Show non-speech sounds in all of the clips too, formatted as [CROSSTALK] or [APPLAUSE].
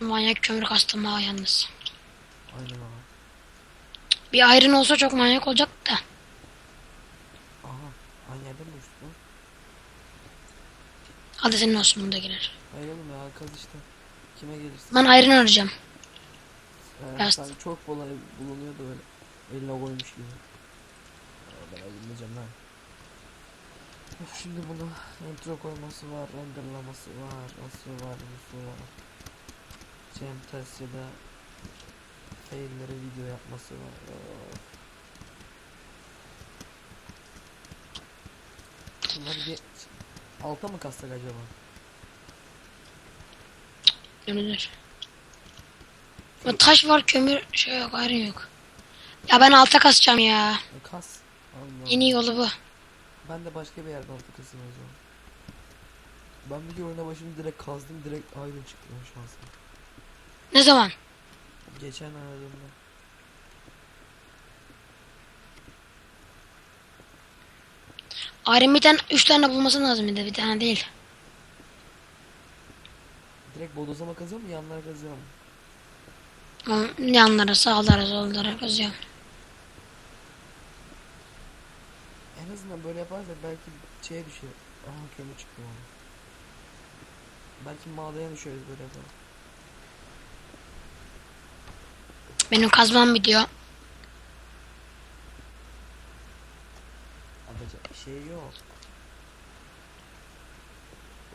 Manyak kömür kastım ha yalnız. Aynen abi. Bir ayrın olsa çok manyak olacak da. Aha. Aynı yerde mi uçtu? Hadi senin olsun bunda gelir. Hayır oğlum ya kaz işte. Kime gelirsin? Ben ayrın arayacağım. Ee, sanki çok kolay bulunuyor da öyle. Eline koymuş gibi. Aa, Ben ayrılmayacağım lan. Şimdi bunu intro koyması var, renderlaması var, nasıl var, Cem Tersi'de failleri video yapması var. Bunları bir alta mı kassak acaba? Dönülür. Taş var kömür şey yok ayrın yok. Ya ben alta kasacağım ya. E, Kas. Allah. En iyi yolu bu. Ben de başka bir yerden altı kasayım o zaman. Ben bir oyuna başını direkt kazdım direkt aydın çıktı şansım. Ne zaman? Geçen aradığımda. Tane 3 tane bulması lazım bir de bir tane değil. Direkt bodozlama kazıyor mu yanlara kazıyor mu? Yanlara sağlara sollara kazıyorum. En azından böyle yaparsak belki şeye düşer. Aha kömür bana. Belki madene düşeriz böyle yaparak. Benim kazmam bitiyor. Yapacak bir şey yok.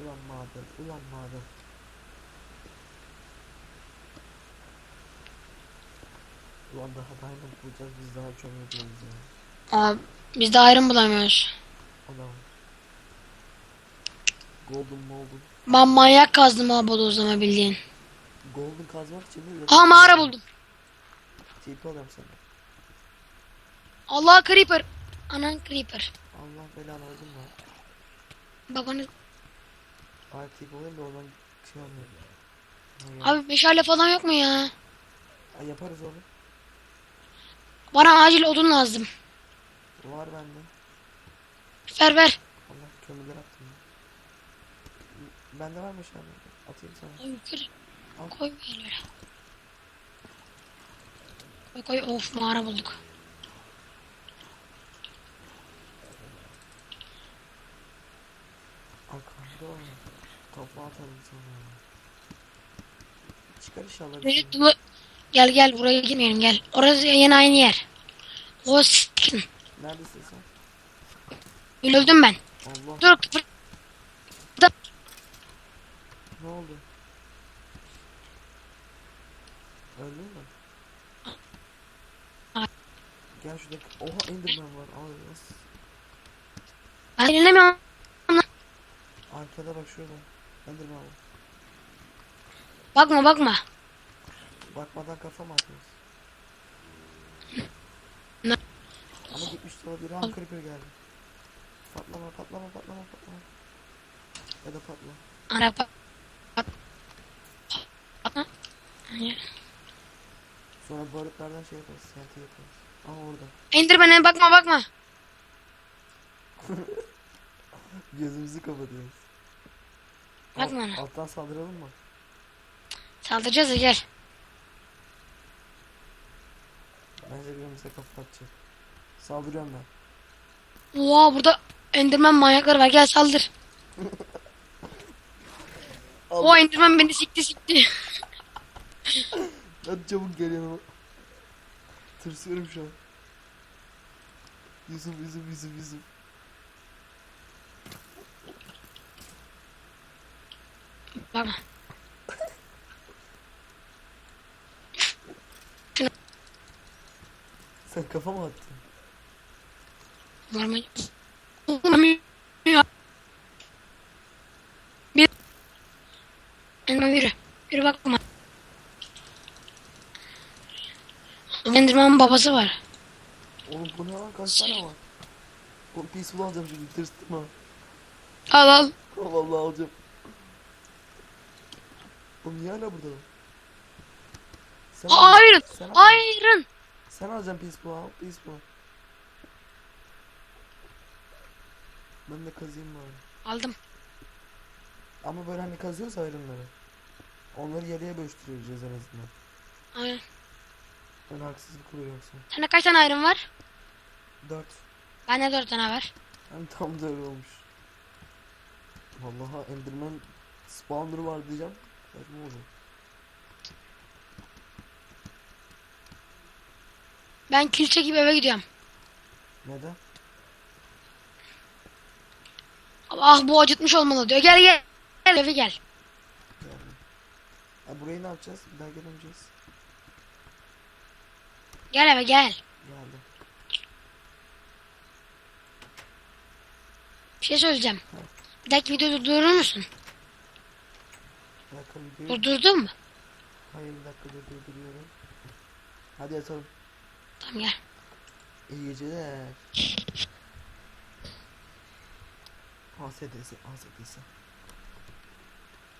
Ulan maden, ulan maden. Ulan daha diamond bulacağız biz daha kömür bulacağız ya. Aa, biz de ayrım bulamıyoruz. Adam. Golden Molden. Ben manyak kazdım ha bodozlama bildiğin. Golden kazmak için mi? Aa mağara buldum. TP alıyorum sana. Allah creeper. Anan creeper. Allah belanı öldüm lan. Babanı. Ay TP alayım da oradan şey olmuyor. Ha, ya. Abi meşale falan yok mu ya? Ay, yaparız onu. Bana acil odun lazım. Var bende. Ver ver. Allah kömürler attım ya. Bende var mı şu an? Atayım sana. Koy yukarı. Al. Koy böyle. Koy koy. Of mağara bulduk. Al kanka. Kafa atarım sana. Çıkar inşallah. Böyle şey. dolu- Gel gel buraya girmeyelim gel. Orası yine aynı yer. O sikin. Neredesin sen? Öldüm ben. Allah. Dur. Ne oldu? Gel şurada. Oha Enderman var. Al nasıl? Ben dinlemiyorum. Arkada bak şurada. Enderman var. Bakma bakma. Bakmadan kafa mı atıyorsun? Ne? Ama gitmiş sola bir an creeper geldi. Patlama patlama patlama patlama. Ya da patla. Araba. Bakma. Sonra barutlardan şey yaparız. Senti yaparız. Ama orada. Enderman'e bakma bakma. [LAUGHS] Gözümüzü kapatıyoruz. Bakma Alt- ona. alttan saldıralım mı? Saldıracağız gel. Bence birimize kafa atacak. Saldırıyorum ben. Oha burada Enderman manyakları var gel saldır. [LAUGHS] O Enderman beni sikti sikti. Hadi çabuk gel yanıma. Tırsıyorum şu an. Yusuf Yusuf Yusuf Yusuf. Bakma. Sen kafa mı attın? Normal. Oğlum ya. Bir. Enderman yürü. Yürü bakma. Babası var. Oğlum bu ne lan kaç tane var? Oğlum peaceful alacağım şimdi tırstım ha. Al al. Vallahi alacağım. Oğlum niye hala burada? Sen al- Hayır. Sen al. Hayırın. Sen alacaksın peaceful al. Peaceful. Ben de kazıyım bari. Aldım. Ama böyle hani kazıyoruz ayrımları. Onları yarıya bölüştüreceğiz en azından. Aynen. Ben haksızlık oluyor yoksa. Sende kaç tane ayrım var? 4. Bende dört tane var. Hem tam da öyle olmuş. Vallahi Enderman spawner var diyeceğim. Saçma oldu. Ben kil çekip eve gidiyorum. Neden? Ah bu acıtmış olmalı diyor. Gel gel. Gel eve gel. Yani. Ha, burayı ne yapacağız? Bir daha gelemeyeceğiz. Gel eve gel. Geldim. Bir şey söyleyeceğim. Bir dakika videoyu durdurur musun? Bir dakika videoyu. Durdurdun mu? Hayır bir dakika dur durduruyorum. Hadi yatalım. Tamam gel. İyi geceler. ASD'si ASD'si.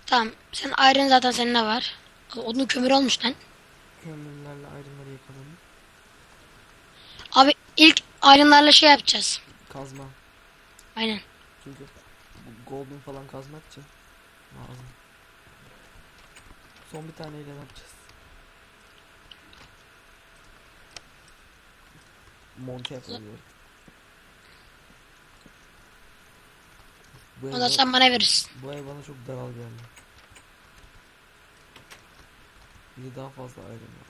Tamam. Sen ayrın zaten seninle var. Odun kömür olmuş lan. Kömürlerle ayrımları yakalım. İlk ayrınlarla şey yapacağız. Kazma. Aynen. Çünkü golden falan kazmak için lazım. Son bir taneyle ne yapacağız? Monte yapıyorum. Bu bana, sen bana verirsin. bu ev bana çok daral geldi. Bir daha fazla ayrım lazım.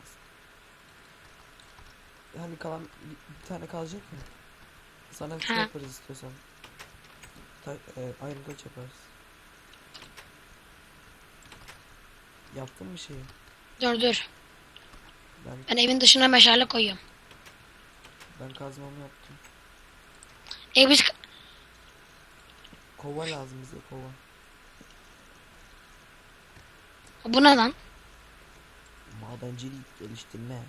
Hani kalan bir, tane kalacak mı? Sana bir şey yaparız istiyorsan. Ta, e, Kılıç yaparız. Yaptın mı şeyi? Dur dur. Ben Ben evin dışına meşale koyuyorum. ben kazmamı yaptım. E biz Kova lazım bize kova. bu ne lan? Madencilik geliştirme.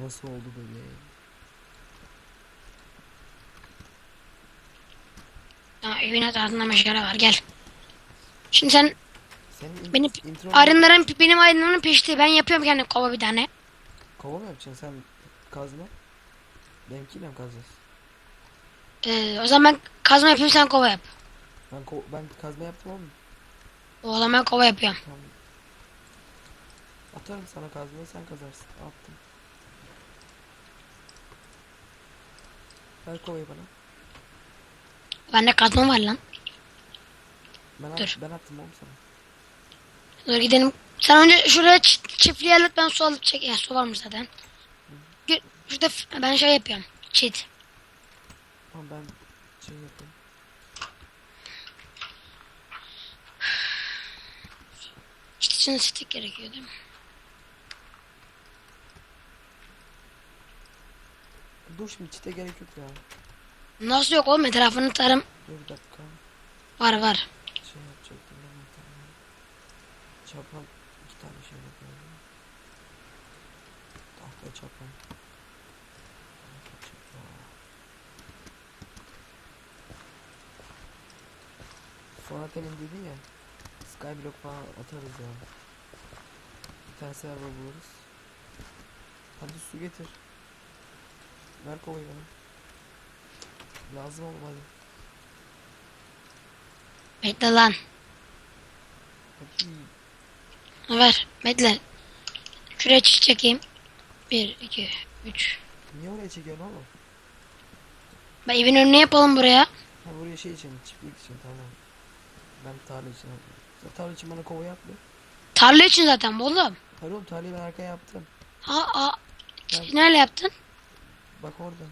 Nasıl oldu böyle? Ya, evin etrafında meşale var gel. Şimdi sen Senin in- benim intro ayrınların benim ayrınlarım pişti. Ben yapıyorum kendim kova bir tane. kova mı yapacaksın sen kazma? Benimkiyle mi kazacağız? Ee, o zaman ben kazma yapayım sen kova yap. Ben ko- ben kazma yaptım oğlum. O zaman ben kova yapıyorum. Tamam. Atarım sana kazmayı sen kazarsın. Attım. Ver kovayı bana. Bende kazma var lan. Ben, at- Dur. ben attım oğlum sana. Dur gidelim. Sen önce şuraya çi- çiftliği hallet ben su alıp çek. Ya su varmış zaten. Gö- Şurada ben şey yapıyorum. Çit. Tamam ben şey yapayım. Çit için stik gerekiyor değil mi? Dur şimdi çite gerek yok ya. Nasıl yok oğlum etrafını tarım Dur bir dakika. var var. Şey yapacaktım ben bir tane. Çapan iki tane şey yapıyorum. Tahta çapan. Tahta çapan. Dedin ya. Skyblock falan atarız ya. Bir tane server buluruz. Hadi su getir. Ver kovayı bana. Lazım oğlum hadi. Bekle lan. Ver. Bekle. Şuraya çekeyim. Bir, iki, üç. Niye oraya çekiyorsun oğlum? Ben evin önüne yapalım buraya. Ha buraya şey için, çiftlik için tamam. Ben tarla için yapıyorum. Tarla için bana kova yap be. Tarla için zaten oğlum. Hayır oğlum tarlayı ben arkaya yaptım. Ha, ha. Ben- Nerede yaptın? Bak orada.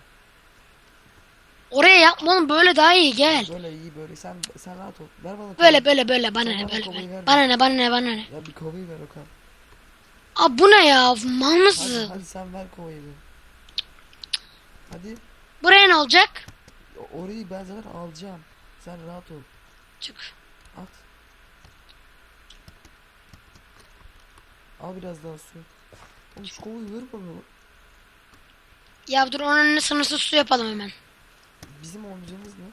Oraya yapma oğlum böyle daha iyi gel. Böyle iyi böyle sen sen rahat ol. Ver bana Böyle kovayı. böyle böyle bana Sen ne böyle ver Bana ne bana ne bana ne. Ya bir kovayı ver Okan. Aa bu ne ya mal Hadi, mısın? hadi sen ver kovayı bir. Hadi. Buraya ne olacak? Orayı ben zaten alacağım. Sen rahat ol. Çık. At. Al biraz daha su. Oğlum şu kovayı ver bana. Ya dur onun önüne sınırsız su yapalım hemen. Bizim amcamız ne?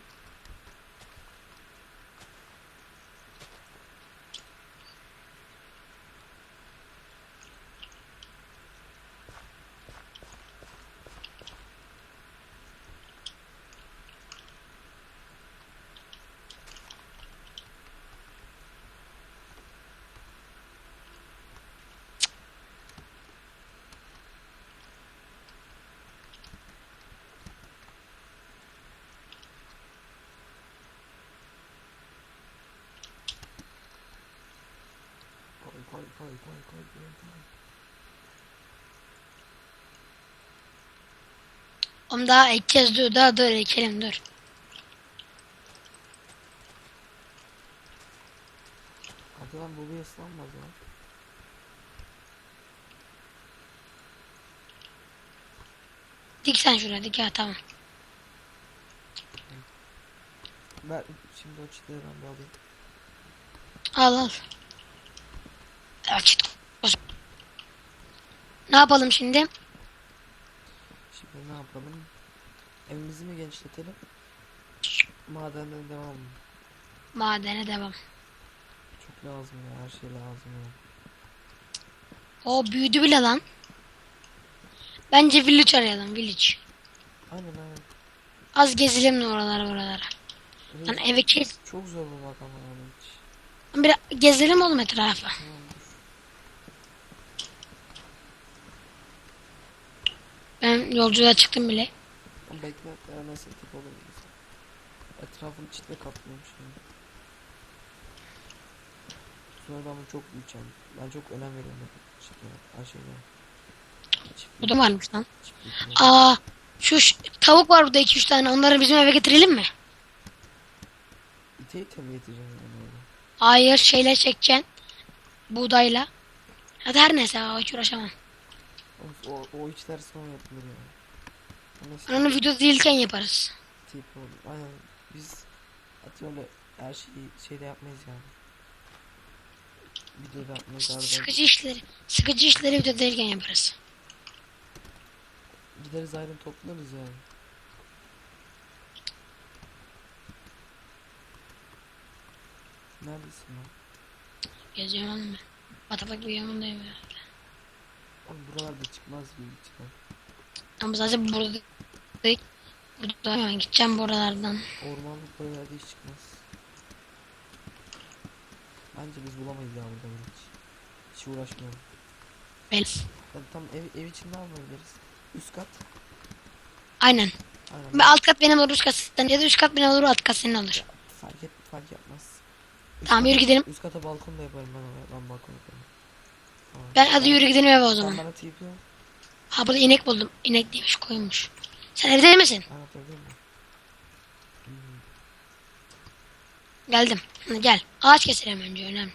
Koy koy koy koy. koy. Oğlum daha ekeceğiz dur daha dur ekelim dur. Hadi lan bu bir ıslanmaz ya. Dik sen şuraya dik ha tamam. Ben şimdi o çitleri ben bir alayım. Al al. Açık. Ne yapalım şimdi? Şimdi ne yapalım? Evimizi mi genişletelim? Madenden devam mı? Madene devam. Çok lazım ya her şey lazım ya. O büyüdü bile lan. Bence village arayalım village. Aynen aynen. Az gezelim de oralara oralara. Evet, Lan eve kes. Çok zor bulmak ama yani hiç. Bir gezelim oğlum etrafı. Tamam dur. Ben yolculuğa çıktım bile. Ama bekle nasıl tip olur. Etrafını çitle kaplıyormuş şimdi. Sonra ben bunu çok büyüteceğim. Ben çok önem veriyorum çitlere. Her şeylere. Bu da varmış lan. Aa şu tavuk var burada 2-3 tane. Onları bizim eve getirelim mi? İte ite mi getireceğim yani? Hayır şeyle çekeceksin. Buğdayla. Hadi her neyse hiç uğraşamam. Of, o, o içler sonra yapılır ya. O nasıl Ben onu video değilken yaparız. tip olur? Aynen biz atıyorum her şeyi şeyde yapmayız yani. Videoda yapmayız arada. Sıkıcı işleri. Sıkıcı işleri video değilken yaparız. Gideriz ayrım toplarız yani. Neredesin lan? Geziyorum ben. Bataklık bir yanındayım ya. Oğlum buralarda çıkmaz büyük ihtimal. Ama sadece burada. Burada yani gideceğim buralardan. Ormanlık bölgelerde hiç çıkmaz. Bence biz bulamayız ya burada hiç. Hiç uğraşmayalım. Ben. Hadi tam ev, ev içinde almayabiliriz. Üst kat. Aynen. Aynen. Ve alt kat benim olur üst kat senin ya da üst kat benim olur alt kat senin olur. Fark et fark yapmaz. Üst Tamam, kata- yürü gidelim. Üst kata balkon da yaparım ben. Ben balkon yaparım. Ben hadi yürü gidelim eve o zaman. bana tip yap. Ha burada inek buldum. İnek değilmiş koymuş. Sen evde misin? Miyim? Hmm. Geldim. Hadi gel. Ağaç keselim önce önemli.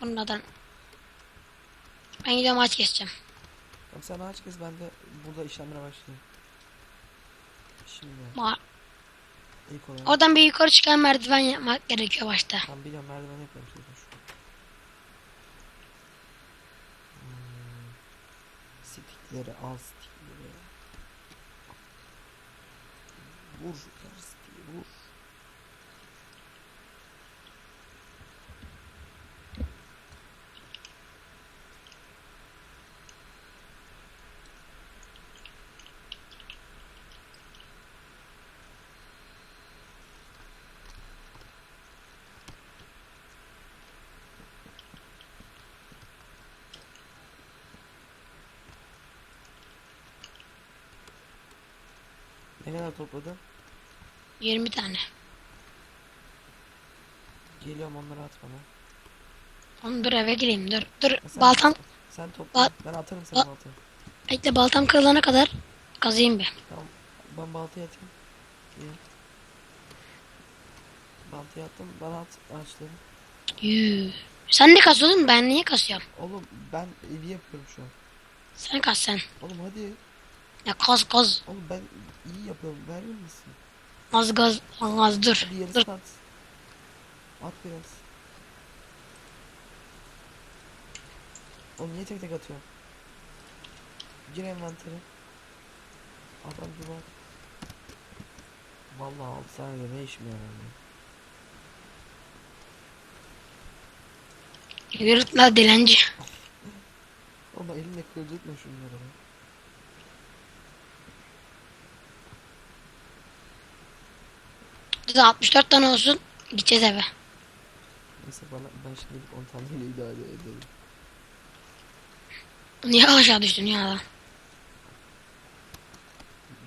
Bunlardan. Ben gidiyorum ağaç keseceğim. Tamam sen aç kız ben de burada işlemlere başlayayım. Şimdi Ma- ilk olarak. Oradan bir yukarı çıkan merdiven yapmak gerekiyor başta. Tamam biliyorum merdiven yapıyorum zaten şu. Stikleri al stikleri. Vur her stiği vur. Ne kadar topladın? 20 tane. Geliyorum onları at bana. Oğlum dur eve gireyim dur. Dur Ya sen- baltam. Sen topla. Bal- ben atarım sana Bal- baltayı. Bekle baltam kırılana kadar kazıyım bir. Tamam. Ben baltayı atayım. İyi. Baltayı attım. Bana at ağaçları. Yuu. Sen ne kasıyordun ben niye kasıyorum? Oğlum ben evi yapıyorum şu an. Sen kas sen. Oğlum hadi. Ya kaz kaz. Oğlum ben yapıyorum. Verir misin? Az gaz az dur. Hadi Dur. at. At biraz. Oğlum niye tek tek atıyorsun? Gir envantere. Adam bir bak. Vallahi 6 saniyede ne işime yarar ya. Yürütme dilenci. Ama elinle kıracakma şunları. Dur 64 tane olsun. Gideceğiz eve. Neyse bana ben şimdi 10 taneyle idare ederim. Niye aşağı düştün ya?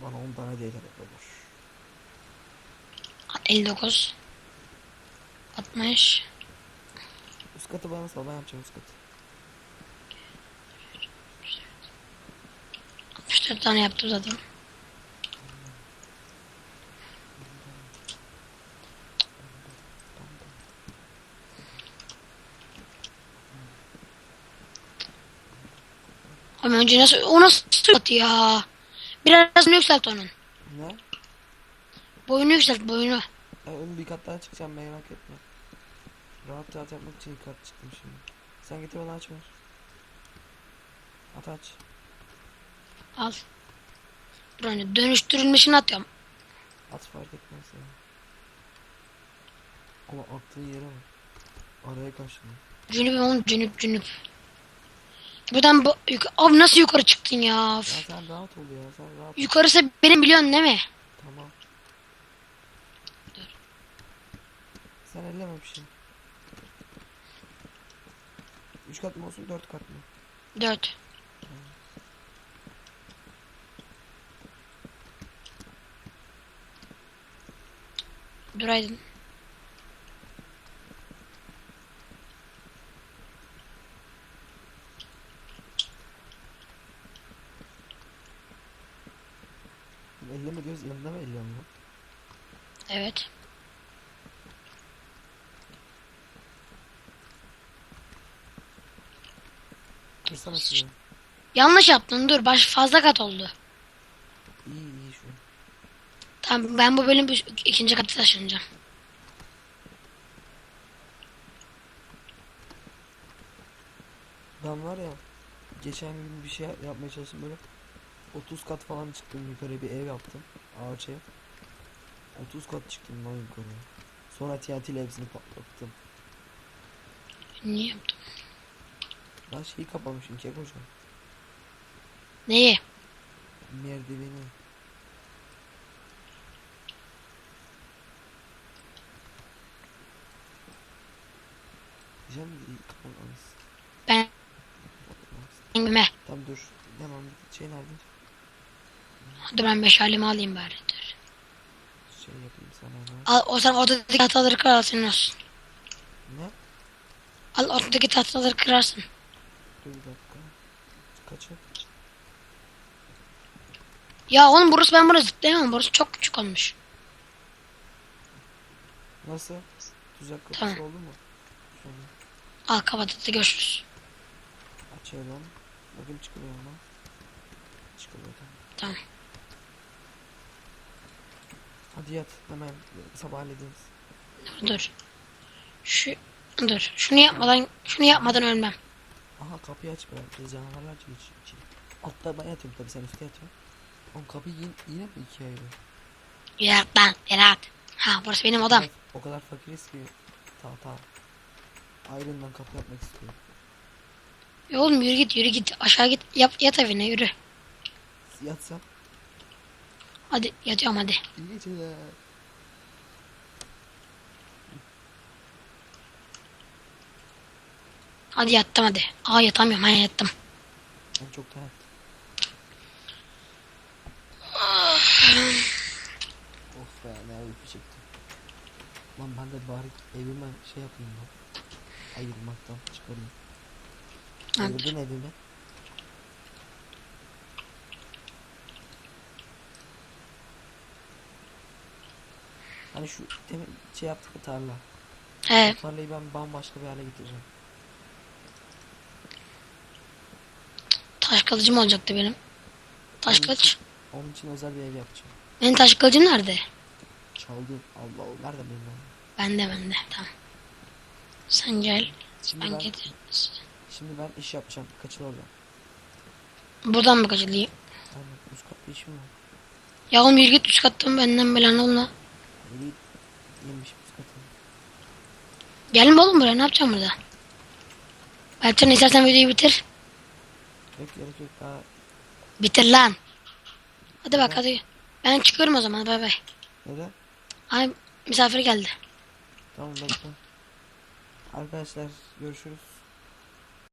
Bana 10 tane değil olur. 59 60 Üst Üst katı bana sal ben yapacağım üst katı. 64 tane yaptım zaten. Ama önce nasıl o nasıl atı ya? Biraz yükselt onun. Ne? Boyunu yükselt boyunu. Ya ön bir kat daha çıkacağım merak etme. Rahat rahat yapmak için ilk kat çıktım şimdi. Sen getir bana aç ver. At aç. Al. Dur önce dönüştürülmüşünü atıyorum. At fark etmez ya. Ama attığı yere bak. Araya kaçtı. Cünüp oğlum cünüp cünüp. Buradan bu yuk- Abi nasıl yukarı çıktın ya? Ya sen rahat ol ya sen rahat ol. Yukarısı benim biliyorsun değil mi? Tamam. Dur. Sen elleme bir şey. Üç kat mı olsun dört kat mı? Dört. Dur Aydın. Elleme diyoruz yanında mı elliyorum lan? Evet. Kırsana şurayı. Yanlış yaptın dur. Baş fazla kat oldu. İyi iyi şu. Tamam ben bu bölüm ikinci kata taşınacağım. Ben var ya geçen gün bir şey yapmaya çalıştım böyle 30 kat falan çıktım yukarı bir ev yaptım ağaç ev 30 kat çıktım lan yukarı sonra TNT ile hepsini patlattım Niye yaptım? Lan şeyi kapamışım kek hocam Neyi? merdiveni iyi kapanmaz Ben Engime. Tamam dur Tamam şey nerede Dur ben meşalemi alayım bari. Dur. şey yapayım sana Al o zaman ortadaki tahtaları kırarsın olsun. Ne? Al ortadaki tahtaları kırarsın. Dur bir dakika Kaçı? Ya oğlum burası ben burası zıplayamam. Burası çok küçük olmuş. Nasıl? Tuzak kapısı Tamam. oldu mu? Şöyle Al kapat hadi görüşürüz. açalım. Bakayım çıkılıyor mu? Çıkılıyor tamam. Tamam. Hadi yat hemen sabah hallederiz. Dur, dur. Şu dur. Şunu yapmadan şunu yapmadan ölmem. Aha kapıyı aç bırak. Biz canavarlar geç içeri. Altta ben yatıyorum tabii sen üstte yatıyorsun. Oğlum kapı yine, yine mi ikiye ayrı? Yürü at lan. Yürü at. Ha burası benim odam. Kadar- O kadar fakiriz ki. Tamam tamam. Ayrından kapı yapmak istiyorum. Ya oğlum yürü git yürü git. Aşağı git. Yap, yat evine yürü. Yatsam. Hadi yatıyorum hadi. İyi geceler. Hadi yattım hadi. Aa yatamıyorum. Ben yattım. Çok rahat. of be ne uyku çektim. Lan ben de bari evime şey yapayım lan. Ayırmaktan çıkarayım. Ayırdın evimi. Hani şu demin şey yaptık ya tarla. He. O tarlayı ben bambaşka bir hale getireceğim. Taş kılıcım olacaktı benim. Taş kılıç. Onun için özel bir ev yapacağım. Benim taş kılıcım nerede? Çaldım. Allah Allah nerede benim lan? Bende bende. Tamam. Sen gel. Şimdi Ben ben, şimdi ben iş yapacağım. Kaçıl oradan. Buradan mı kaçılayım? Aynen. Üst katta işim var. Ya oğlum yürü git üst kattan benden belanı olma. Eli yemiş üst katı. Gelin oğlum buraya ne yapacağım burada? Berkcan istersen videoyu bitir. Yok gerek yok daha. Bitir lan. Hadi bak hadi. Ben çıkıyorum o zaman bay bay. Neden? Ay misafir geldi. Tamam bekle. Arkadaşlar görüşürüz.